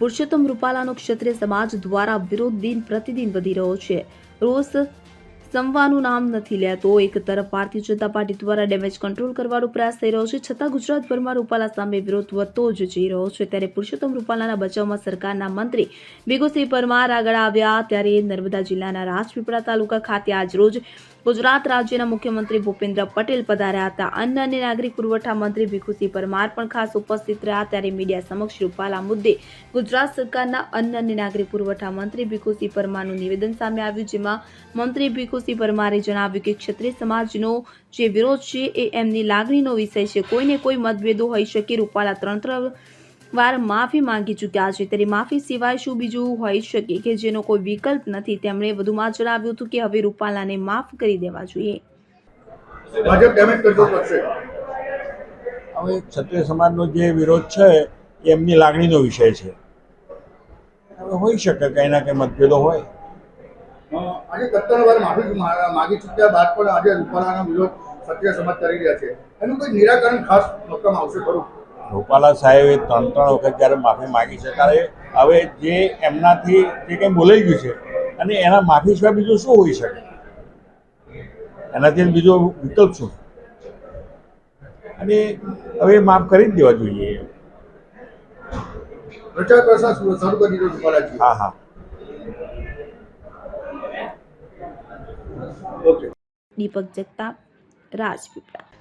પુરુષોત્તમ રૂપાલાનો ક્ષત્રિય સમાજ દ્વારા વિરોધ દિન પ્રતિદિન વધી રહ્યો છે. રોષ સંવાનું નામ નથી લેતો. એક તરફ ભારતીય જનતા પાર્ટી દ્વારા ડેમેજ કંટ્રોલ કરવાનો પ્રયાસ થઈ રહ્યો છે. છતાં ગુજરાતભરમાં રૂપાલા સામે વિરોધ વધતો જ જઈ રહ્યો છે. ત્યારે પુરુષોત્તમ રૂપાલાના બચાવમાં સરકારના મંત્રી ભીગુસિંહ પરમાર આગળ આવ્યા. ત્યારે નર્મદા જિલ્લાના રાજપીપળા તાલુકા ખાતે આજરોજ ગુજરાત રાજ્યના મુખ્યમંત્રી ભૂપેન્દ્ર પટેલ પધાર્યા હતા. અન્ન અને નાગરિક પુરવઠા મંત્રી ભીખુસિંહ પરમાર પણ ખાસ ઉપસ્થિત રહ્યા ત્યારે મીડિયા સમક્ષ રૂપાલા મુદ્દે ગુજરાત સરકારના અન્ન અને નાગરિક પુરવઠા મંત્રી ભીખુસિંહ પરમારનું નિવેદન સામે આવ્યું, જેમાં મંત્રી ભીખુસિંહ પરમારે જણાવ્યું કે ક્ષત્રિય સમાજનો જે વિરોધ છે એ એમની લાગણીનો વિષય છે. કોઈને કોઈ મતભેદો હોઈ શકે રૂપાલા ત્રણ ત્રણ વાર માફી માંગી ચૂક્યા છે. ત્યારે માફી સિવાય શું બીજું હોઈ શકે કે જેનો કોઈ વિકલ્પ નથી? તેમણે વધુમાં જણાવ્યું હતું કે હવે રૂપાલાને માફ કરી દેવા જોઈએ. હવે ક્ષત્રિય સમાજનો જે વિરોધ છે એ એમની લાગણીનો વિષય છે. હવે હોઈ શકે કંઈ ના કંઈ મતભેદો હોય. આજે સત્તર વાર માફી માગી ચૂક્યા બાદ પણ આજે રૂપાલાનો વિરોધ ક્ષત્રિય સમાજ કરી રહ્યા છે. એનું કોઈ નિરાકરણ ખાસ મક્કમ આવશે ખરું? રૂપાલા સાહેબે ત્રણ ત્રણ વખત જ્યારે માફી માગી છે ત્યારે હવે જે એમનાથી જે કંઈ બોલાઈ ગયું છે અને એના માફી સિવાય બીજું શું હોઈ શકે? એનાથી બીજો વિકલ્પ શું? અને હવે માફ કરી જ દેવા જોઈએ. હા હા. ઓકે. દીપક જગતાપ રાજપીપળા.